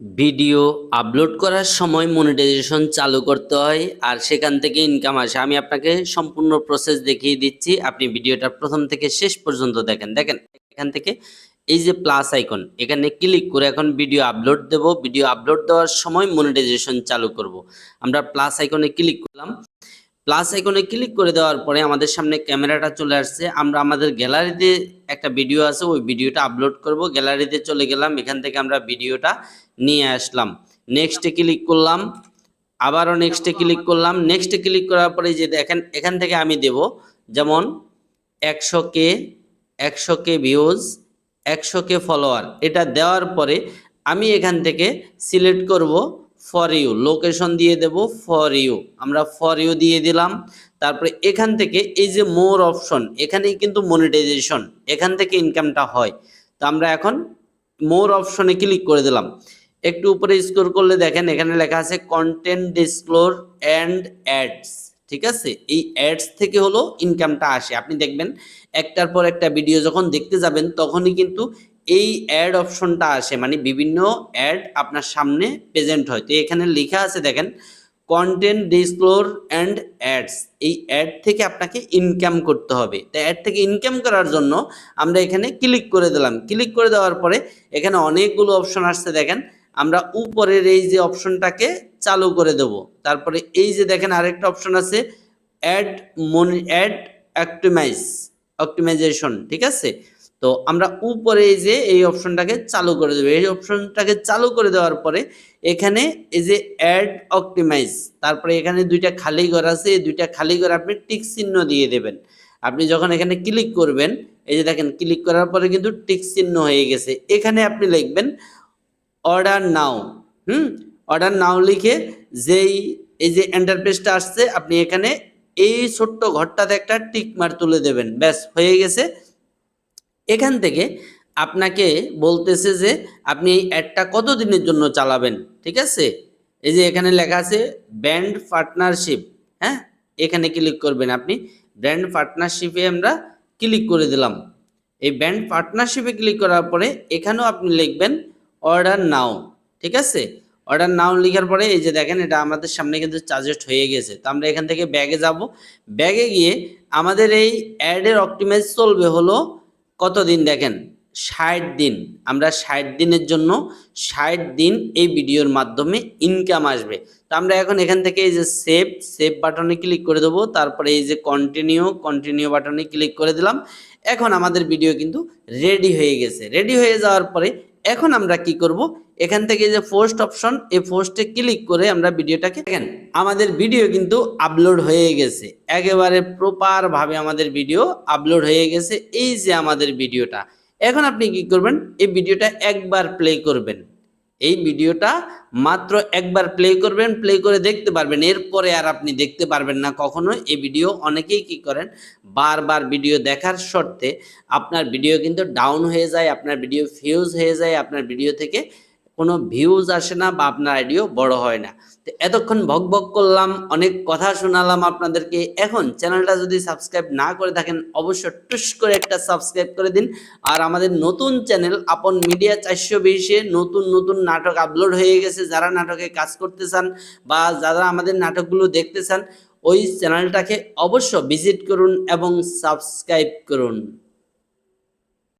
Video upload করার সময় monetization চালু করতে হয় আর সেখান থেকে ইনকাম আসে। আমি আপনাকে সম্পূর্ণ প্রসেস দেখিয়ে দিচ্ছি। আপনি ভিডিওটা প্রথম থেকে শেষ পর্যন্ত দেখেন। দেখেন, এখান থেকে এই যে প্লাস আইকন এখানে ক্লিক করে এখন ভিডিও আপলোড দেব। ভিডিও আপলোড দেওয়ার সময় মনিটাইজেশন চালু করব। আমরা প্লাস আইকনে ক্লিক করলাম। প্লাস আইকনে ক্লিক করে দেওয়ার পরে আমাদের সামনে ক্যামেরাটা চলে আসছে। আমরা আমাদের গ্যালারিতে একটা ভিডিও আছে, ওই ভিডিওটা আপলোড করব। গ্যালারিতে চলে গেলাম, এখান থেকে আমরা ভিডিওটা নিয়ে আসলাম। নেক্সটে ক্লিক করলাম, আবারও নেক্সটে ক্লিক করলাম। নেক্সটে ক্লিক করার পরে যে দেখেন, এখান থেকে আমি দেব, যেমন একশো কে একশো কে ভিউজ একশো কে ফলোয়ার এটা দেওয়ার পরে আমি এখান থেকে সিলেক্ট করব। ফর ইউ লোকেশন দিয়ে দেব ফর ইউ আমরা ফর ইউ দিয়ে দিলাম, তারপরে এখান থেকে এই যে মোর অপশন এখানেই কিন্তু মনিটাইজেশন এখান থেকে ইনকামটা হয়, তো আমরা এখন মোর অপশনে ক্লিক করে দিলাম, একটু উপরে স্কোর করলে দেখেন এখানে লেখা আছে কন্টেন্ট ডিসক্লোর অ্যান্ড অ্যাডস ঠিক আছে? এই অ্যাডস থেকে হলো ইনকামটা আসে, আপনি দেখবেন একটার পর একটা ভিডিও যখন দেখতে যাবেন, তখনই কিন্তু এই অ্যাড অপশনটা আসে মানে বিভিন্ন অ্যাড আপনার সামনে প্রেজেন্ট হয়। তো এখানে লেখা আছে, দেখেন কন্টেন্ট ডিসক্লোর অ্যান্ড অ্যাডস এই অ্যাড থেকে আপনাকে ইনকাম করতে হবে। তো অ্যাড থেকে ইনকাম করার জন্য আমরা এখানে ক্লিক করে দিলাম। ক্লিক করে দেওয়ার পরে এখানে অনেকগুলো অপশন আসছে, দেখেন। আমরা উপরের এই যে অপশনটাকে চালু করে দেব। তারপরে এই যে, দেখেন, আরেকটা অপশন আছে ad money ad optimise optimisation ঠিক আছে? তো আমরা উপরে যে, এই অপশনটাকে চালু করে দেবো। এই অপশনটাকে চালু করে দেওয়ার পরে এখানে এই যে অ্যাড অপটিমাইজ তারপরে এখানে দুইটা খালি ঘর আছে, এই দুইটা খালি ঘর আপনি টিক চিহ্ন দিয়ে দেবেন। আপনি যখন এখানে ক্লিক করবেন, এই যে দেখেন ক্লিক করার পরে কিন্তু টিক চিহ্ন হয়ে গেছে। এখানে আপনি লিখবেন অর্ডার নাও হুম? অর্ডার নাও লিখে যেই, এই যে এন্টারপ্রেসটা আসছে, আপনি এখানে এই ছোট্ট ঘরটাতে একটা টিক মার তুলে দেবেন। ব্যাস, হয়ে গেছে। এখান থেকে আপনাকে বলতেছে যে আপনি এই অ্যাডটা কত দিনের জন্য চালাবেন, ঠিক আছে? এই যে এখানে লেখা আছে ব্র্যান্ড পার্টনারশিপ হ্যাঁ? এখানে ক্লিক করবেন আপনি, ব্র্যান্ড পার্টনারশিপে আমরা ক্লিক করে দিলাম। এই ব্র্যান্ড পার্টনারশিপে ক্লিক করার পরে এখানেও আপনি লিখবেন অর্ডার নাও, ঠিক আছে? অর্ডার নাও লেখার পরে এই যে দেখেন এটা আমাদের সামনে কিন্তু চার্জেস্ট হয়ে গেছে। তো আমরা এখান থেকে ব্যাগে যাব। ব্যাগে গিয়ে আমাদের এই অ্যাডের অপটিমাইজ চলবে হলো কতদিন দেখেন? ষাট দিন। আমরা ষাট দিনের জন্য ষাট দিন এই ভিডিওর মাধ্যমে ইনকাম আসবে। তো আমরা এখন এখান থেকে এই যে সেভ সেভ বাটনে ক্লিক করে দেবো। তারপরে এই যে কন্টিনিউ কন্টিনিউ বাটনে ক্লিক করে দিলাম। এখন আমাদের ভিডিও কিন্তু রেডি হয়ে গেছে। রেডি হয়ে যাওয়ার পরে এখন আমরা কি করব? এখান থেকে যে পোস্ট অপশন এই পোস্টে ক্লিক করে আমরা ভিডিওটাকে দেখেন, আমাদের ভিডিও কিন্তু আপলোড হয়ে গেছে। একেবারে প্রপার ভাবে আমাদের ভিডিও আপলোড হয়ে গেছে। এই যে আমাদের ভিডিওটা এখন আপনি কি করবেন? এই ভিডিওটা একবার প্লে করবেন। এই ভিডিওটা মাত্র একবার প্লে করবেন প্লে করে দেখতে পারবেন। এরপরে আর আপনি দেখতে পারবেন না কখনো এই ভিডিও অনেকেই কি করেন? বারবার ভিডিও দেখার শর্তে আপনার ভিডিও কিন্তু ডাউন হয়ে যায়, আপনার ভিডিও ফিউজ হয়ে যায়, আপনার ভিডিও থেকে কোনো ভিউজ আসে না বা আপনার আইডিও বড় হয় না। তো এতক্ষণ ভক ভক করলাম, অনেক কথা শোনালাম আপনাদেরকে। এখন চ্যানেলটা যদি সাবস্ক্রাইব না করে থাকেন অবশ্য টুস করে একটা সাবস্ক্রাইব করে দিন। আর আমাদের নতুন চ্যানেল আপন মিডিয়া চারশো বিশে নতুন নতুন নাটক আপলোড হয়ে গেছে। যারা নাটকে কাজ করতে চান বা যারা আমাদের নাটকগুলো দেখতে চান, ওই চ্যানেলটাকে অবশ্য ভিজিট করুন এবং সাবস্ক্রাইব করুন।